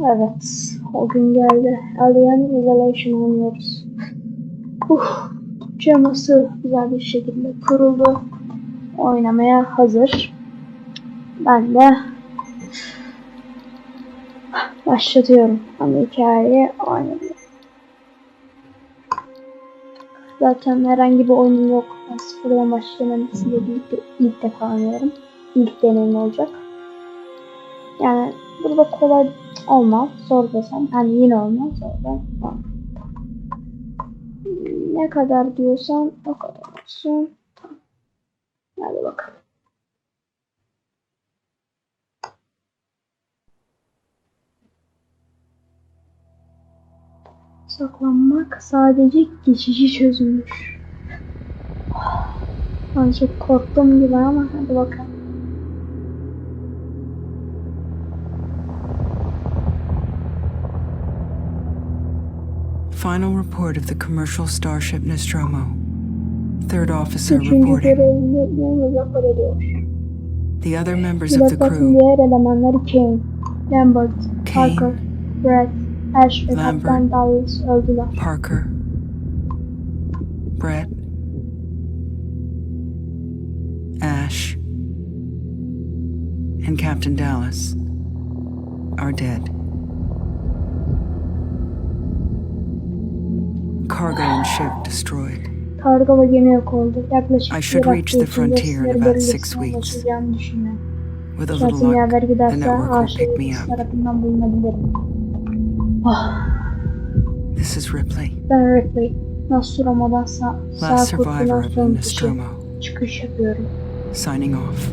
Evet, o gün geldi. Alien Isolation oynuyoruz. Uh, Ceması güzel bir şekilde kuruldu. Oynamaya hazır. Ben de başlatıyorum. Ama hikayeyi oynamıyorum. Zaten herhangi bir oyunum yok. Ben sıfırdan başlamanın ilk, ilk defa oynuyorum. İlk deneyim olacak. Yani burada kolay olmaz. Zor desem. Yani yine olmaz. Zor da. Ne kadar diyorsan o kadar olsun. Tamam. Hadi bakalım. Saklanmak sadece geçici çözülmüş. Azıcık korktum gibi ama hadi bakalım. Final report of the commercial starship Nostromo. Third officer Üçüncü reporting. görevli rapor ediyor. The other members of the crew, diğer elemanları Kane, Lambert, Parker, Brett, Ash ve Lambert. Kaptan Darius öldüler. Parker, Brett, Ash, and Captain Dallas are dead. Cargo and ship destroyed. Kargo ve gemi yok oldu. Yaklaşık I should bir reach hafta the içinde frontier in sınır about bölgesine six weeks. düşünüyorum. With a little yaver luck, the giderse network will pick me up. tarafından bulunabilirim. Ah, This is Ripley, ben Ripley. Nostromo'dan sağ, last sağ kurtulan survivor of the son kişi. Nostromo, Çıkış yapıyorum. signing off.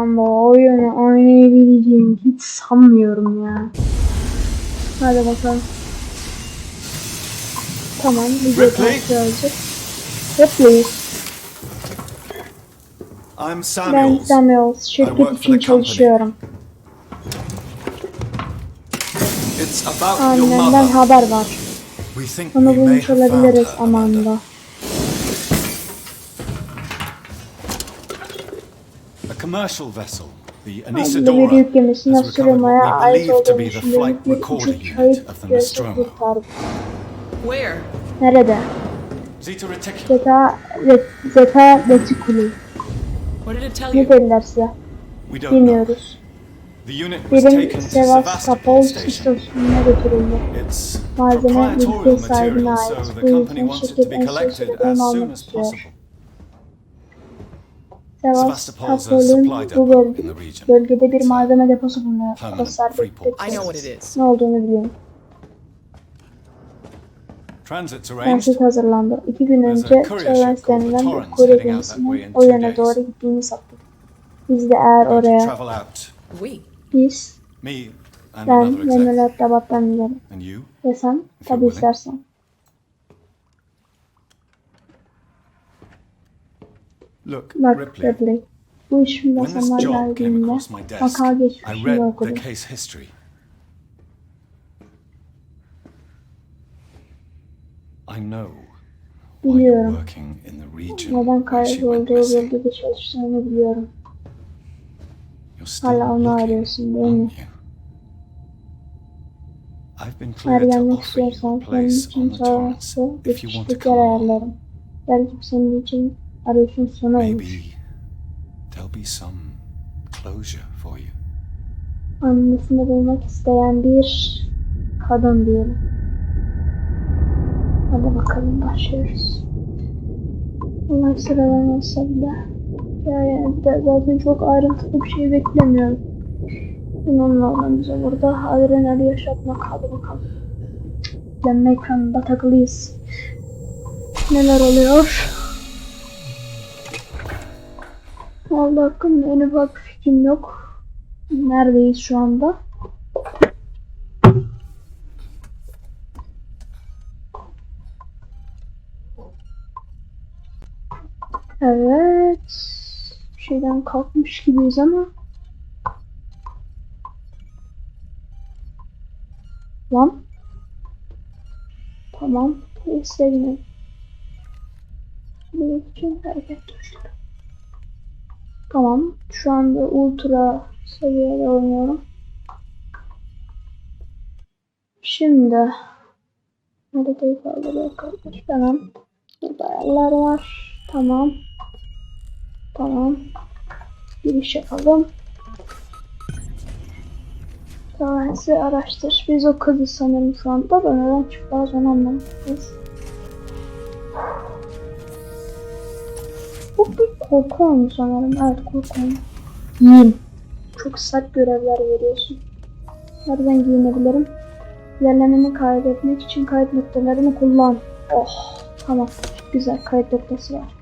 Ben bu oyunu oynayabileceğimi hiç sanmıyorum ya. Hadi bakalım. Tamam, video olacak. Ripley, I'm ben Samuels. Samuels. I Şirket için çalışıyorum. It's about your Annemden mother. haber var. We think Onu we may bulmuş have found olabiliriz Amanda. Amanda. A commercial vessel, the Anisadora, has recovered what we believe to be the flight recorder unit of the Nostromo. Where? Nerede? Zeta Reticulum. Zeta, Zeta Reticuli. What did it tell Ne you? dediler size? We don't know. Bilmiyoruz. The unit was Birim taken to Sevastopol Sevastopol Station. istasyonuna götürüldü. It's Malzeme proprietorial ülke sahibine material, ait. so Bu the company yüzden wants it to şirket be en collected sürede as onu soon almak as istiyor. Sevastopol'un supply bu bölge, in the region. bölgede bir malzeme deposu bulunuyor. Dostlar free bekleyin. port. I know what it is. Ne olduğunu biliyorum. Transit hazırlandı. İki gün önce the denilen bir kurye gemisinin in o yöne doğru gittiğini sattık. Biz de eğer Going to oraya travel out. We. biz, Me and ben another ve exec. mürettebattan gidelim. And you? Ve sen tabi willing. istersen. Look, Bak Ripley. Ripley. Bu iş When this masamlar job came geldiğinde across my desk, vaka I geçmişini read the okudum. case history. I know why you're Biliyorum. working in the region Neden where she went kaybolduğu missing. bölgede çalıştığını biliyorum. You're still Hala onu looking, arıyorsun değil mi? aren't you? I've been cleared to gelmek offer you a istiyorsan senin place için the Torrens sonrası bir if you want to kişilik come yer along. ayarlarım. Belki senin için closure for you. Annesini bulmak isteyen bir kadın diyelim. Hadi bakalım başlıyoruz. Bunlar sıralanırsa bile yani zaten çok ayrıntılı bir şey beklemiyorum. Bununla olan bize burada adrenali yaşatmak. Hadi bakalım. Denme ekranında takılıyız. Neler oluyor? Vallahi hakkında en ufak fikrim yok. Neredeyiz şu anda? Evet. Bir şeyden kalkmış gibiyiz ama. Lan. Tamam. İstediğini. Bu için hareket tuşları. Tamam. Şu anda ultra seviyede oynuyorum. Şimdi haritayı kaldırıyor kardeş. Tamam. Burada ayarlar var. Tamam. Tamam. Giriş yapalım. Tamam size araştır. Biz o kızı sanırım şu anda da neden çıkmaz onu anlamadık. Bu bir korku oyunu sanırım. Evet korku oyunu. Giyin. Çok sert görevler veriyorsun. Nereden giyinebilirim? Yerlemeni kaydetmek için kayıt noktalarını kullan. Oh tamam. Güzel kayıt noktası var.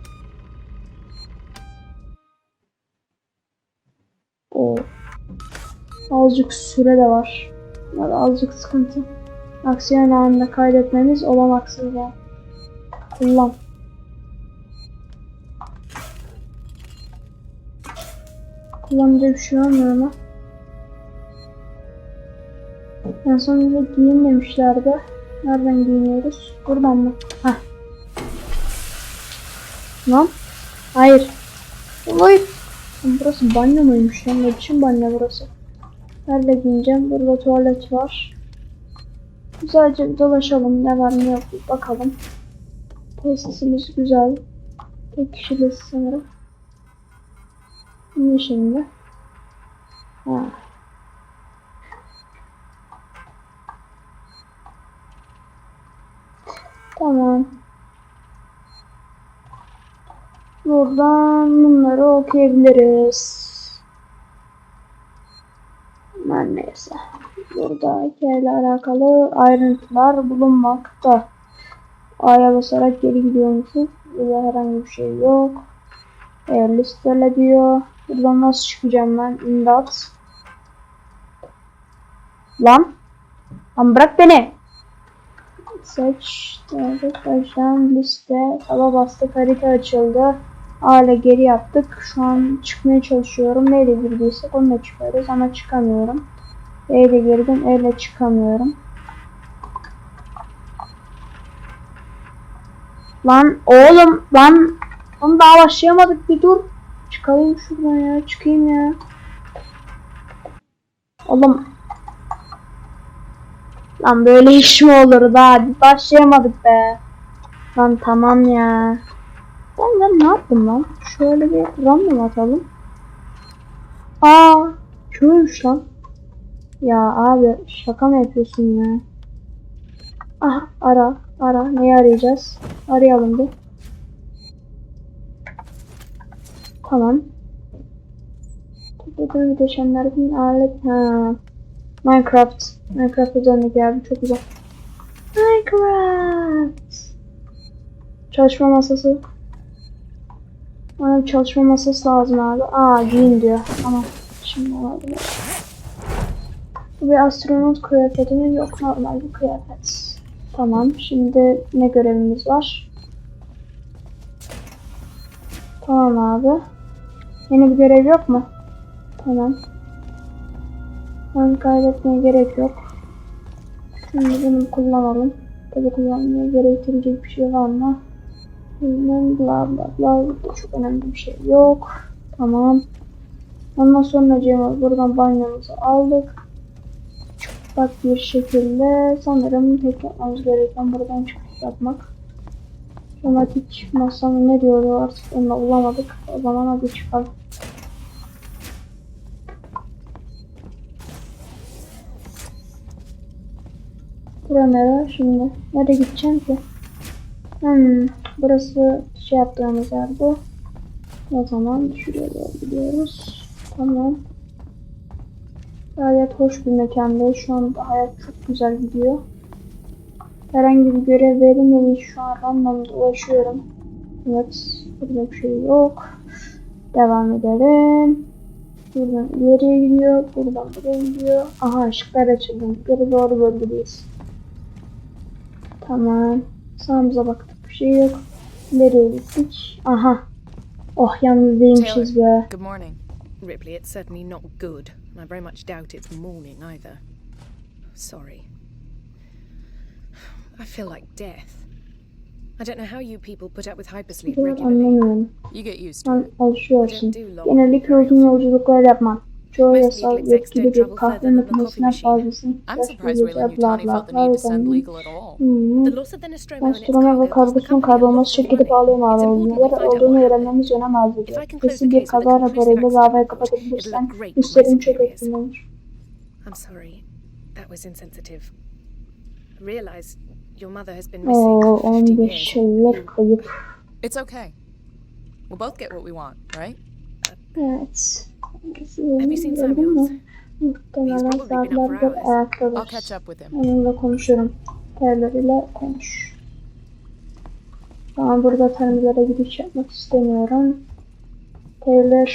O azıcık süre de var. Ya da azıcık sıkıntı. Aksiyon anında kaydetmemiz olanaksız ya. Kullan. Kullanınca bir şey olmuyor ama. En son bize giyin demişlerdi. Nereden giyiniyoruz? Buradan mı? Heh. Lan? Hayır. Lan Burası banyo muymuş lan? Ne biçim banyo burası? Nerede giyineceğim? Burada tuvalet var. Güzelce dolaşalım. Ne var ne yok bakalım. Tesisimiz güzel. Tek kişiliyiz sanırım. Ne şimdi? Ha. Tamam. Buradan bunları okuyabiliriz. Her neyse. Burada hikayeyle alakalı ayrıntılar bulunmakta. A'ya basarak geri gidiyormuşuz. Burada herhangi bir şey yok. Eğer listele diyor. Buradan nasıl çıkacağım ben? İmdat. Lan. Lan bırak beni. Seç. Baştan liste. Taba bastık. Harita açıldı. A ile geri yaptık. Şu an çıkmaya çalışıyorum. Neyle girdiysek onunla çıkarız ama çıkamıyorum. E ile girdim. E çıkamıyorum. Lan oğlum lan Oğlum daha başlayamadık bir dur. Çıkalım şuradan ya. Çıkayım ya. Oğlum. Lan böyle iş mi olur daha? Başlayamadık be. Lan tamam ya. Ben, ben ne yaptım lan? Şöyle bir random atalım. Aa, şuymuş lan. Ya abi şaka mı yapıyorsun ya? Ah ara ara neyi arayacağız? Arayalım bir. Tamam. Topladığım bileşenlerden alet ha. Minecraft. Minecraft üzerindeki abi çok güzel. Minecraft. Çalışma masası. Bana çalışma masası lazım abi. Aa giyin diyor. Tamam. Şimdi olabilir. Bu bir astronot kıyafeti mi? Yok normal bir kıyafet. Tamam. Şimdi ne görevimiz var? Tamam abi. Yeni bir görev yok mu? Tamam. Ben kaydetmeye gerek yok. Şimdi bunu kullanalım. Tabi kullanmaya gerektirecek bir şey var mı? Bilmem bla bla bla. Burada çok önemli bir şey yok. Tamam. Ondan sonra Cemil buradan banyomuzu aldık. Çıplak bir şekilde sanırım tek yapmamız gereken buradan çıkış yapmak. Otomatik masamı ne diyordu artık onu bulamadık. O zaman hadi çıkalım. Bura nere şimdi? Nereye gideceğim ki? Hmm, burası şey yaptığımız yer bu. O zaman şuraya doğru gidiyoruz. Tamam. Gayet hoş bir mekanda. Şu anda hayat çok güzel gidiyor. Herhangi bir görev verilmedi. Şu an random dolaşıyorum. Evet. Burada bir şey yok. Devam edelim. Buradan ileriye gidiyor. Buradan buraya gidiyor. Aha ışıklar açıldı. Geri doğru bölgedeyiz. Tamam. Sağımıza baktık. Bir şey yok. İleriye gittik. Aha. Oh yalnız değilmişiz be. Good morning. Ripley, it's certainly not good, I very much doubt it's morning either. Sorry. I feel like death. I don't know how you people put up with hypersleep regularly. anlamıyorum. You get used to it. alışıyorsun. I don't do long Genellikle uzun yolculuklar yapmam. Çoğu yasal yetkili bir kahve makinesinden fazlasını boyunca bla bla bla. Hmm. Nostromo cargo ve kargosunun kaybolması şirketi oldu. important Neler olduğunu öğrenmemiz önem arz ediyor. Kesin bir kaza raporuyla davayı kapatabilirsen hislerim çok etkilenir. I'm sorry. That was insensitive. I realize your mother has been missing Oo, for 15 11 years. yıllık kayıp. It's okay. We'll both get what we want, right? Evet. Have you seen Samuels? Muhtemelen saatlerdir ayaktadır. I'll catch up with him. Onunla konuşurum. Diğerleriyle konuş. Tamam burada tanrılara gidiş yapmak istemiyorum.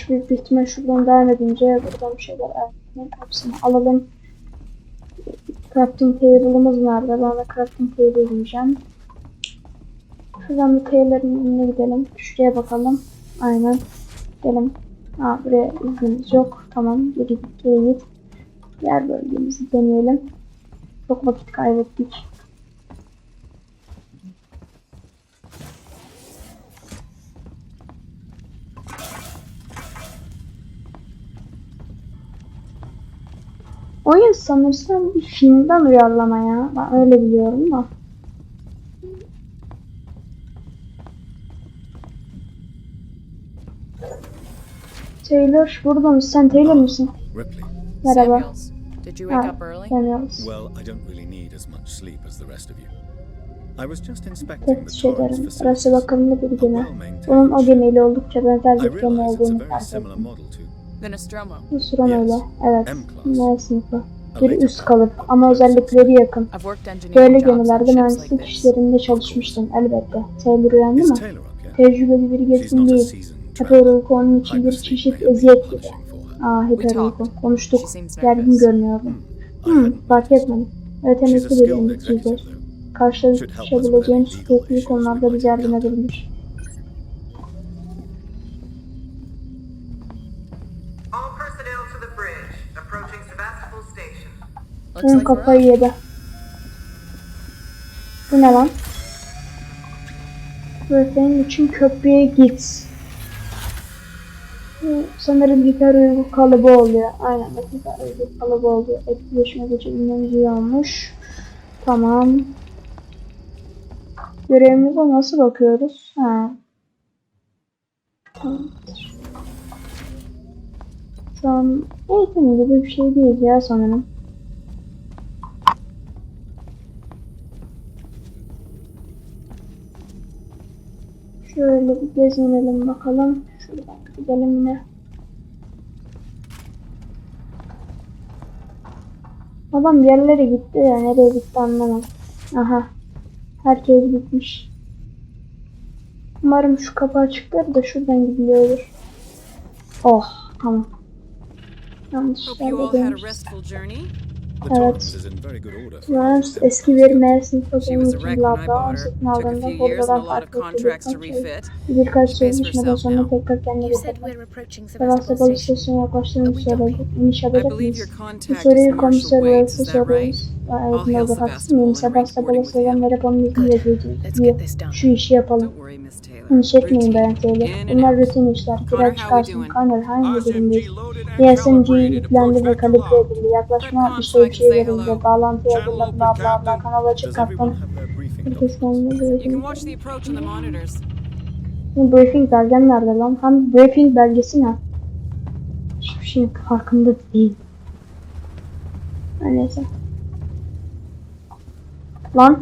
Büyük bir ihtimal şuradan devam edince buradan bir şeyler ayarlayalım. Hepsini alalım. Crafting table'ımız nerede? Ben de crafting table diyeceğim. Şuradan bir Taylor'ın önüne gidelim. Şuraya bakalım. Aynen. Gidelim. Aa, buraya iznimiz yok. Tamam. Git. Geri git. Diğer bölgemizi deneyelim. Çok vakit kaybettik. Oyun sanırsam bir filmden uyarlama ya. Ben öyle biliyorum da. Taylor burada mısın? Sen Taylor mısın? Ripley. Merhaba. Samuels, did you wake up early? Samuels. Well, I don't really need as much sleep as the rest of you. I was just inspecting the ederim. facilities. Burası bakımlı bir gemi. Bunun o gemiyle oldukça benzer bir gemi olduğunu fark ettim. Nostromo. Öyle. Evet. M sınıfı. Bir üst kalıp ama özellikleri yakın. Böyle gemilerde mühendislik işlerinde çalışmıştım elbette. Taylor uyandı mı? Tecrübeli bir gezgin değil. seasoned Hep traveler. uyku onun için bir çeşit eziyet gibi. Aa talked. Konuştuk. Gergin görünüyordu. Hmm, fark etmedim. Ötemizli bir though. Karşılaşabileceğimiz sürekli konularda bize yardım edebilir. We're kafayı yedi. Bu ne lan? Öğretmenin için köprüye git. Bu sanırım hiper uygu kalıbı oluyor. Aynen hiper uygu kalıbı oluyor. Etkileşime geçebilmemiz iyi olmuş. Tamam. Görevimize nasıl bakıyoruz? Ha. Tamamdır. Şu an eğitim gibi bir şey değil ya sanırım. Şöyle bir gezinelim bakalım. Şuradan gidelim yine. Adam yerlere gitti ya nereye gitti anlamam. Aha. Herkes gitmiş. Umarım şu kapı açıktır da şuradan gidiliyordur. Oh tamam. Hope you all had a restful journey. Evet. Torrens is in very good order. for Mühendis its eski bir was a için labda bought her. satın Took a aldığında few years and a buradan lot of farklı contracts to birkaç şey. sözleşmeden herself sonra tekrar kendine getirdim. Station. istasyonuna yaklaştığını söyledi. İniş I yapacak believe mıyız? your Bu soruyu komiser right? soruyoruz. I'll hail olur. Haksız mıyım? you. selam verip onun this done. şu işi yapalım. Don't worry, Miss Taylor. Endişe etmeyin Bayan. Taylor. In and Bunlar rutin işler. We çıkarsın. doing? Connor hangi and ESMG yüklendi ve kalibre edildi. Yaklaşma Prep verildi. hello. Bağlantı open, Bla bla bla. Captain. Kanal açık Does kaptan. everyone have their briefing Herkes kendine You briefing. can watch the approach on the monitors. Bu briefing belgen nerede lan? Hem briefing belgesi ne? Hiçbir şeyin farkında değil. Neyse. Lan.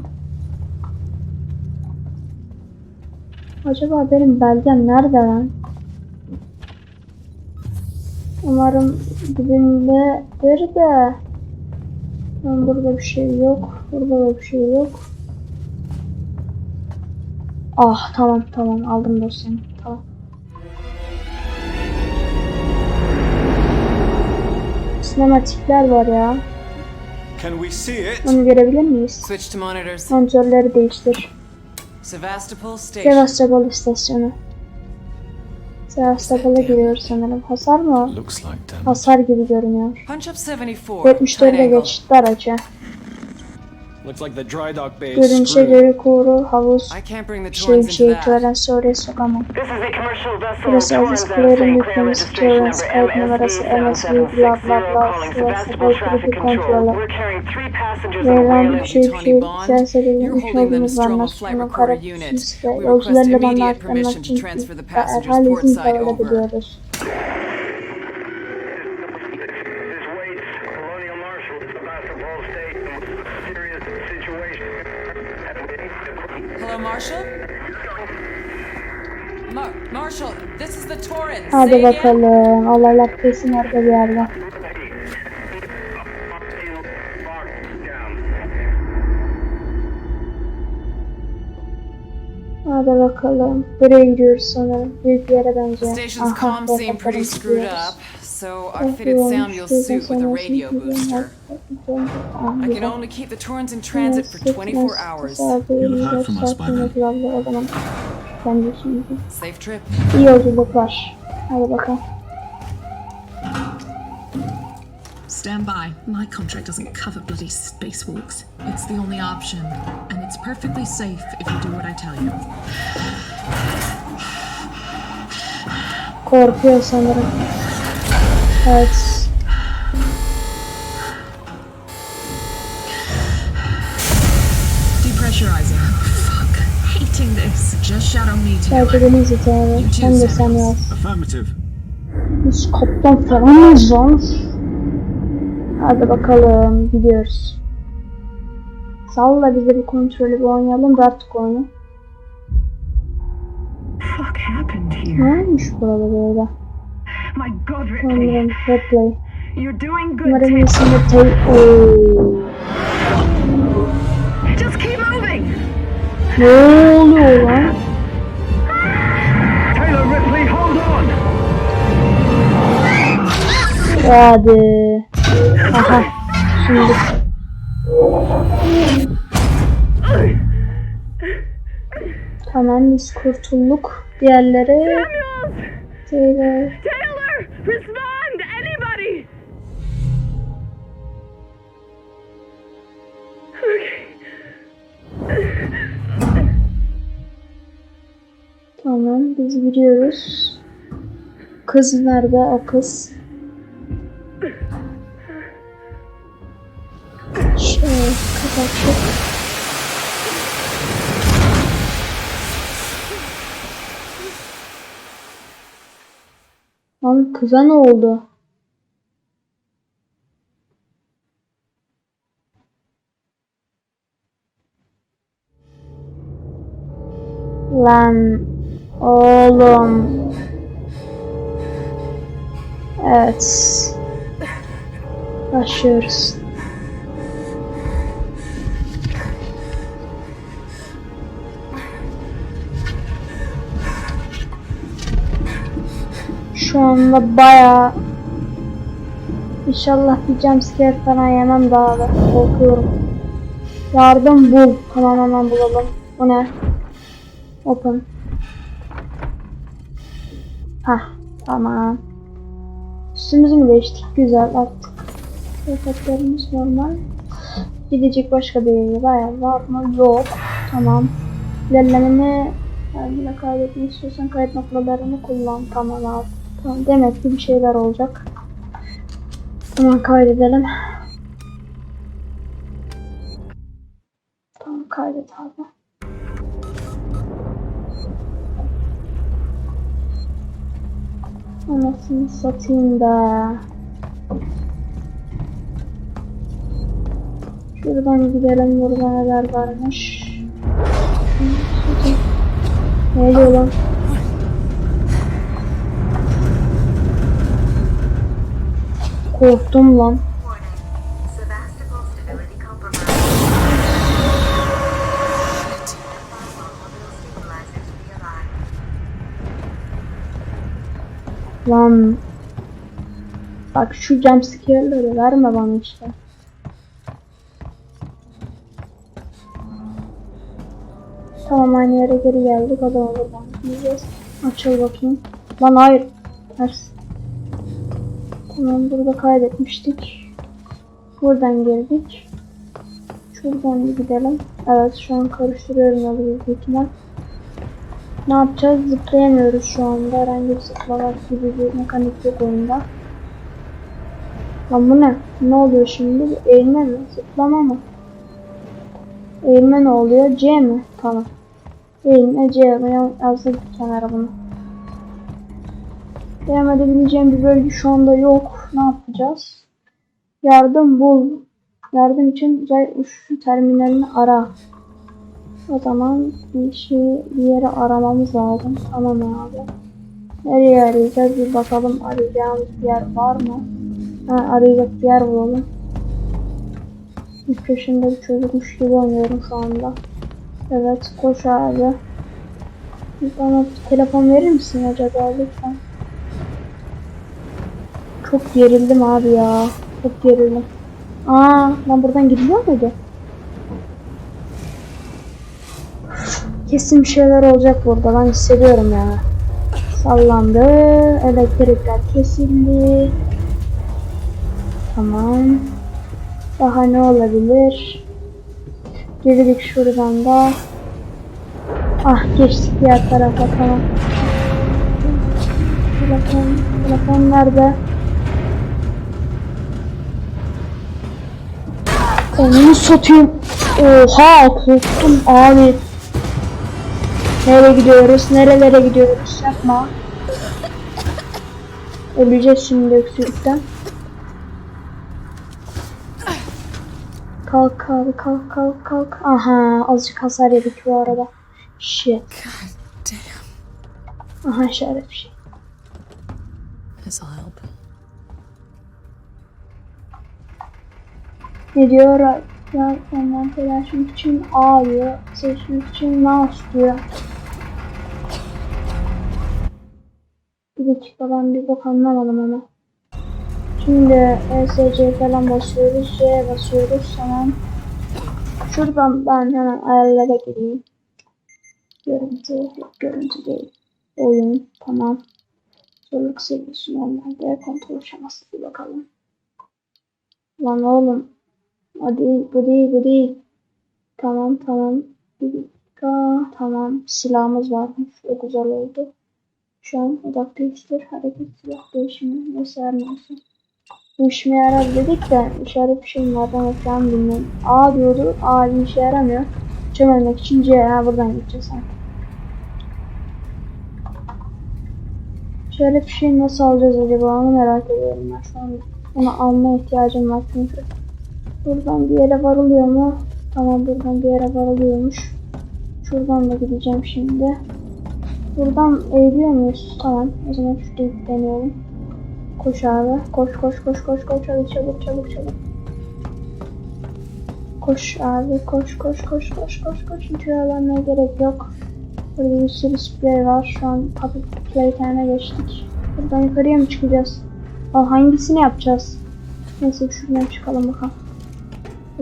Acaba benim belgem nerede lan? Umarım dibindedir de. Lan burada bir şey yok. Burada da bir şey yok. Ah tamam tamam aldım dosyamı. Tamam. Sinematikler var ya. Can we see it? Onu görebilir miyiz? Switch to monitors. Sensörleri değiştir. Sevastopol Station. Sevastopol istasyonu. Sevastopol'a giriyoruz sanırım. Hasar mı? Hasar gibi görünüyor. Punch up 74. 74'e tight angle. geçti aracı. Looks like the dry dock bay is Görünüşe screwed. göre kuru, havuz, I can't bring the şey Torrens şey into that. Torrens oraya sokamam. This is a commercial vessel. Burası Torrens Aziz and Kulerin St. Clair yüklemesi registration Torrens number kayıt numarası MSV bla bla bla calling Sivas'ta Sebastopol traffic trafik control. kontrolü. We're carrying three passengers on a Verilen whaler. bir şey bir Tony şey Bond, sensörü you're Hadi bakalım. Olaylar kesin orada bir yerde. Hadi bakalım. Buraya gidiyoruz sanırım. Büyük bir yere The benziyor. station's Aha, comms seem bakalım pretty screwed up, so I fitted Samuel's suit with a radio booster. I can only keep the Torrens in transit for 24 hours. You'll have heard from us by then. O zaman ben de şimdi. Safe trip. İyi yolculuklar. Hadi bakalım. Stand by. My contract doesn't cover bloody spacewalks. It's the only option, and it's perfectly safe if you do what I tell you. Korkuyor sanırım. Evet. Belki deniz yeteneği. Sen de sen yaz. Biz kaptan falan mıyız lan? Hadi bakalım gidiyoruz. Salla bize bir kontrolü bir oynayalım da artık oyunu. Ne here? olmuş burada böyle? God, Ripley. Sanırım replay. You're doing good, Umarım keep moving. Ne oluyor lan? Hadi. Aha. Şimdi. Tamam biz kurtulduk. Diğerleri... Taylor. Taylor, respond, anybody. Tamam biz gidiyoruz. Kız nerede o kız? Şöyle kapattık. Lan kıza ne oldu? Lan oğlum. Evet. Başlıyoruz. Şu anda bayağı İnşallah bir jumpscare falan yemem daha da korkuyorum. Yardım bul. Tamam hemen bulalım. Bu ne? Open. Hah tamam. Üstümüzü mü değiştik? Güzel artık. Efektlerimiz normal. Gidecek başka bir yeri bayağı var mı? Yok. Tamam. İlerlemeni kendine kaydetmek istiyorsan kayıt noktalarını kullan. Tamam abi. Tamam demek ki bir şeyler olacak. Tamam kaydedelim. Tamam kaydet abi. Anasını satayım da. Şuradan gidelim burada neler varmış. Ne oluyor lan? Korktum lan. Lan. Bak şu jumpscare'ları verme bana işte. Tamam aynı yere geri geldik. Adam oradan gideceğiz. Açıl bakayım. Lan hayır. Ters. Tamam burada kaydetmiştik. Buradan girdik. Şuradan bir gidelim. Evet şu an karıştırıyorum yolu büyük. Ne yapacağız? Zıplayamıyoruz şu anda. Herhangi bir zıplamak gibi bir mekanik yok oyunda. Lan bu ne? Ne oluyor şimdi? Eğilme mi? Zıplama mı? Eğilme ne oluyor? C mi? Tamam. Eğilme C. Ben yazdım kenara bunu. Devam edebileceğim bir bölge şu anda yok. Ne yapacağız? Yardım bul. Yardım için uzay uçuşu terminalini ara. O zaman bir şey bir yere aramamız lazım. Tamam abi. Nereye arayacağız bir bakalım arayacağımız bir yer var mı? Ha, arayacak bir yer bulalım. 3 yaşında bir çocukmuş gibi oynuyorum şu anda. Evet koş abi. Bana telefon verir misin acaba lütfen? Çok gerildim abi ya. Çok gerildim. Aa, lan buradan gidiliyor muydu? Kesin bir şeyler olacak burada. Ben hissediyorum ya. Sallandı. Elektrikler kesildi. Tamam. Daha ne olabilir? Girdik şuradan da. Ah geçtik diğer tarafa tamam. Telefon, telefon nerede? Onu satayım. Oha korktum abi. Nereye gidiyoruz? Nerelere gidiyoruz? Yapma. Öleceğiz şimdi öksürükten. Kalk abi kalk kalk kalk. Aha azıcık hasar yedik bu arada. Shit. Aha işaret bir şey. This'll help. Ne diyor? Ya ondan telaşmak için A diyor. Seçmek için mouse diyor. Bir dakika ben bir bak anlamadım ama. Şimdi ESC falan basıyoruz. C basıyoruz. Tamam. Şuradan ben hemen ayarlara gireyim. Görüntü, görüntü değil. Oyun, tamam. Zorluk seviyesi normalde kontrol aşaması bir bakalım. Lan oğlum. O değil, bu değil, bu değil. Tamam, tamam. Bir dakika, tamam. Silahımız varmış. Çok güzel oldu. Şu an odak değiştir, hareket silah değişimi. Her neyse. Bu işime yarar dedik de işaret bir şey var ben ekran bilmiyorum. A diyordu. A bir işe yaramıyor. Çömelmek için C. Ha buradan gideceğiz artık. Şöyle bir şey nasıl alacağız acaba onu merak ediyorum ben şu an. Onu alma ihtiyacım var çünkü. Buradan bir yere varılıyor mu? Tamam buradan bir yere varılıyormuş. Şuradan da gideceğim şimdi. Buradan eğiliyor muyuz? Tamam. O zaman şurayı deneyelim. Koş abi. Koş koş koş koş koş. Hadi çabuk çabuk çabuk. Koş abi. Koş koş koş koş koş koş. Hiç gerek yok. Burada bir sürü spray var. Şu an public playtime'e geçtik. Buradan yukarıya mı çıkacağız? Aa, hangisini yapacağız? Neyse şuradan çıkalım bakalım.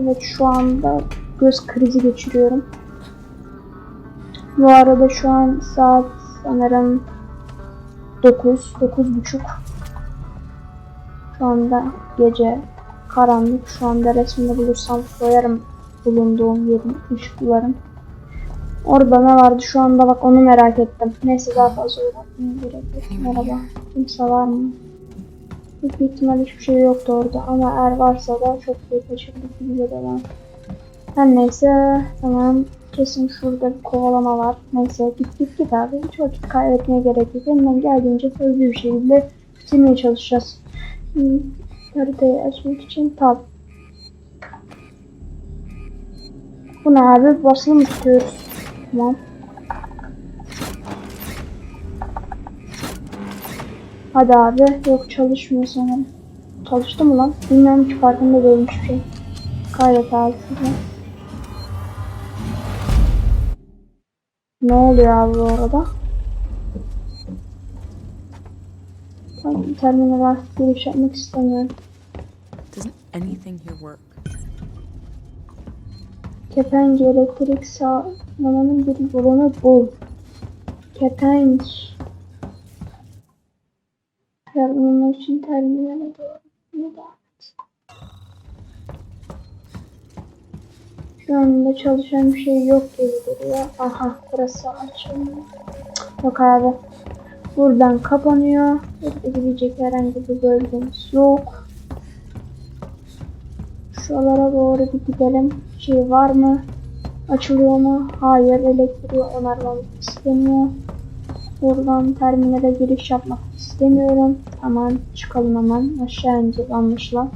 Evet şu anda göz krizi geçiriyorum. Bu arada şu an saat sanırım 9, 9.30. Şu anda gece karanlık. Şu anda resmini bulursam koyarım bulunduğum yerin ışıkların. Orada ne vardı şu anda bak onu merak ettim. Neyse daha fazla uğraşmaya gerek yok. Merhaba. Kimse var mı? Büyük ihtimal hiçbir şey yoktu orada ama eğer varsa da çok büyük kaçırdık gibi de ben. Her neyse tamam kesin şurada bir kovalama var. Neyse git git git abi hiç vakit kaybetmeye gerek yok. Elimden geldiğince hızlı bir şekilde bitirmeye çalışacağız. Hmm, Haritayı açmak için tab. Bu ne abi? Basılı mı tutuyoruz? Tamam. Hadi abi. Yok çalışmıyor sanırım. Çalıştı mı lan? Bilmiyorum ki farkında değilim hiçbir şey. Kaydet abi. Ne oluyor abi bu arada? Ben terminal artık giriş yapmak istemiyorum. Doesn't anything here work? Kepenk elektrik sağlamanın bir yolunu bul. Kepenk. Yardımlamak için terminale doğru. Şu anda çalışan bir şey yok gibi duruyor. Aha burası açılıyor. Cık, Yok abi. Buradan kapanıyor. Gidecek herhangi bir bölgemiz yok. Şuralara doğru bir gidelim. Şey var mı? Açılıyor mu? Hayır. Elektriği onarmamı istemiyor. Buradan terminale giriş yapmak istemiyorum. Aman çıkalım hemen. Aşağı ineceğiz anlaşılan.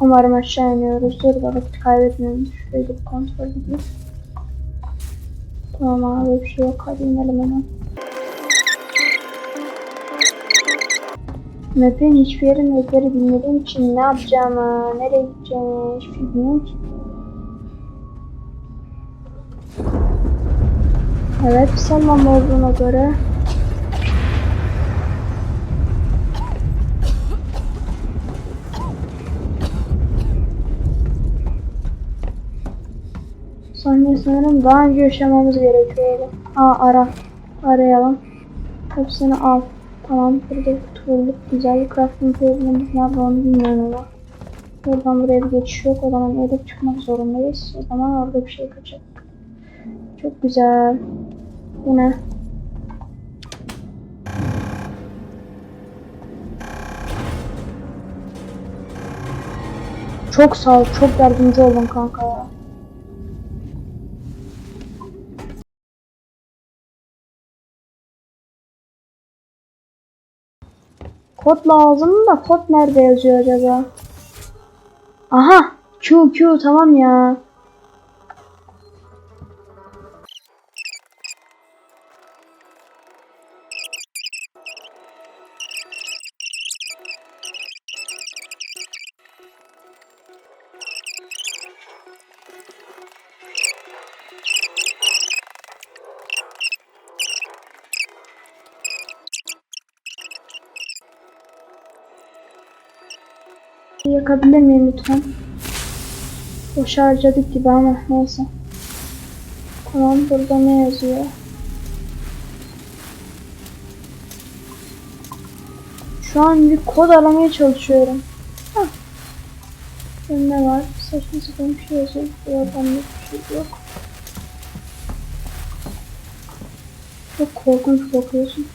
Umarım aşağı iniyoruz. Dur da vakit kaybetmeyelim. Şurayı bir kontrol edeyim. Tamam abi bir şey yok. Hadi inelim hemen. Map'in hiçbir yerin ezberi bilmediğim için ne yapacağımı, nereye gideceğimi hiç bilmiyorum ki. Evet, sallama olduğuna göre Saniye sanırım daha önce yaşamamız gerekiyordu. Aa ara. Arayalım. Hepsini al. Tamam burada tutulduk. Güzel crafting table'ımız nerede onu bilmiyorum ama. Buradan buraya bir geçiş yok. O zaman edip çıkmak zorundayız. O zaman orada bir şey kaçacak. Çok güzel. Bu ne? Çok sağ ol. Çok yardımcı oldun kanka ya. Kod lazım da kod nerede yazıyor acaba? Aha! Q Q tamam ya. Yakabilir miyim lütfen? Boş harcadık gibi ama neyse. Tamam burada ne yazıyor? Şu an bir kod aramaya çalışıyorum. Hah. Ne var? Saçma sapan bir şey yazıyor. Buradan bir şey yok. Çok korkunç bakıyorsun.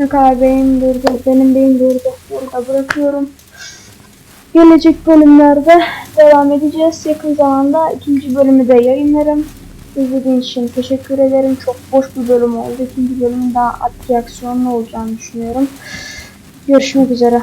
Ne kadar beyin durdu. Benim beyin durdu. Burada bırakıyorum. Gelecek bölümlerde devam edeceğiz. Yakın zamanda ikinci bölümü de yayınlarım. İzlediğiniz için teşekkür ederim. Çok boş bir bölüm oldu. İkinci bölümün daha atraksiyonlu olacağını düşünüyorum. Görüşmek üzere.